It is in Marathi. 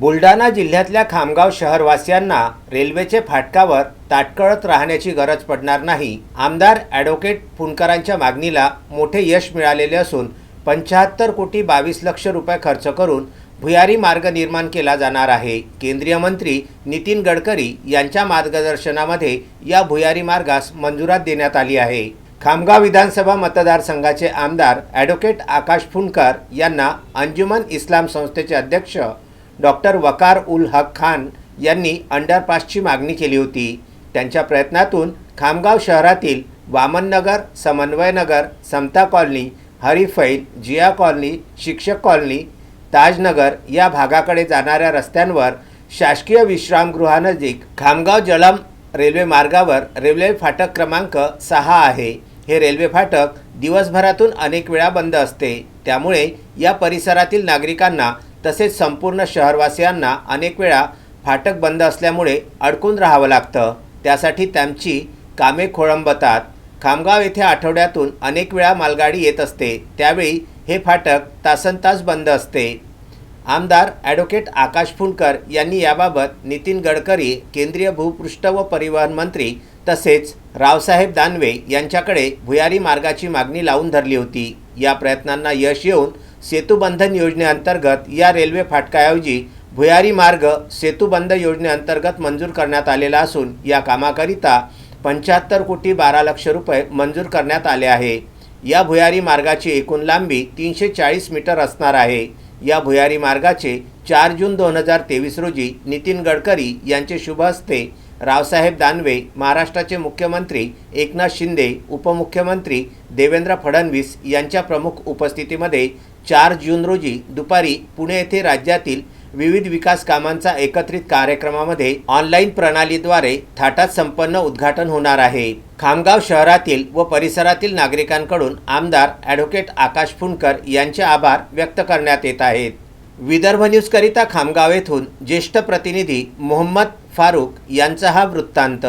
बुलढाणा जिल्ह्यातल्या खामगाव शहरवासियांना रेल्वेचे फाटकावर ताटकळत राहण्याची गरज पडणार नाही. आमदार ॲडव्होकेट फुंडकरांच्या मागणीला मोठे यश मिळालेले असून पंच्याहत्तर कोटी बावीस लक्ष रुपये खर्च करून भुयारी मार्ग निर्माण केला जाणार आहे. केंद्रीय मंत्री नितीन गडकरी यांच्या मार्गदर्शनामध्ये या भुयारी मार्गास मंजुरात देण्यात आली आहे. खामगाव विधानसभा मतदारसंघाचे आमदार ॲडव्होकेट आकाश फुंडकर यांना अंजुमन इस्लाम संस्थेचे अध्यक्ष डॉक्टर वकार उल हक खान यांनी अंडरपासची मागणी केली होती. त्यांच्या प्रयत्नातून खामगाव शहरातील Vamannagar Samanvaynagar Samata colony Harifail Jiya colony Shikshak colony Tajnagar या भागाकडे जाणाऱ्या रस्त्यांवर शासकीय विश्रामगृहानजीक खामगाव जलम रेल्वे मार्गावर रेल्वे फाटक क्रमांक सहा आहे. हे रेल्वे फाटक दिवसभरातून अनेक वेळा बंद असते. त्यामुळे या परिसरातील नागरिकांना तसेच संपूर्ण शहरवासियांना अनेक वेळा फाटक बंद असल्यामुळे अडकून राहावं लागतं. त्यासाठी त्यांची कामे खोळंबतात. खामगाव येथे आठवड्यातून अनेक वेळा मालगाडी येत असते. त्यावेळी हे फाटक तासनतास बंद असते. आमदार ॲडव्होकेट आकाश फुंडकर यांनी याबाबत नितीन गडकरी केंद्रीय भूपृष्ठ व परिवहन मंत्री तसेच रावसाहेब दानवे यांच्याकडे भुयारी मार्गाची मागणी लावून धरली होती. या प्रयत्नांना यश येऊन सेतुबंधन योजनेअंतर्गत या रेल्वे फाटकाऐवजी भुयारी मार्ग सेतुबंध योजनेअंतर्गत मंजूर करण्यात आलेला असून या कामाकरिता पंच्याहत्तर कोटी बारा लक्ष रुपये मंजूर करण्यात आले आहे. या भुयारी मार्गाची एकूण लांबी तीनशे चाळीस मीटर असणार आहे. या भुयारी मार्गाचे चार जून दोन हजार तेवीस रोजी नितीन गडकरी यांचे शुभ हस्ते रावसाहेब दानवे महाराष्ट्राचे मुख्यमंत्री एकनाथ शिंदे उपमुख्यमंत्री देवेंद्र फडणवीस यांच्या प्रमुख उपस्थितीमध्ये चार जून रोजी दुपारी पुणे येथे राज्यातील विविध विकास कामांचा एकत्रित कार्यक्रमामध्ये ऑनलाईन प्रणालीद्वारे थाटात संपन्न उद्घाटन होणार आहे. खामगाव शहरातील व परिसरातील नागरिकांकडून आमदार ॲडव्होकेट आकाश फुंडकर यांचे आभार व्यक्त करण्यात येत आहेत. विदर्भ न्यूजकरिता खामगाव येथून ज्येष्ठ प्रतिनिधी मोहम्मद फारूक यांचा हा वृत्तांत.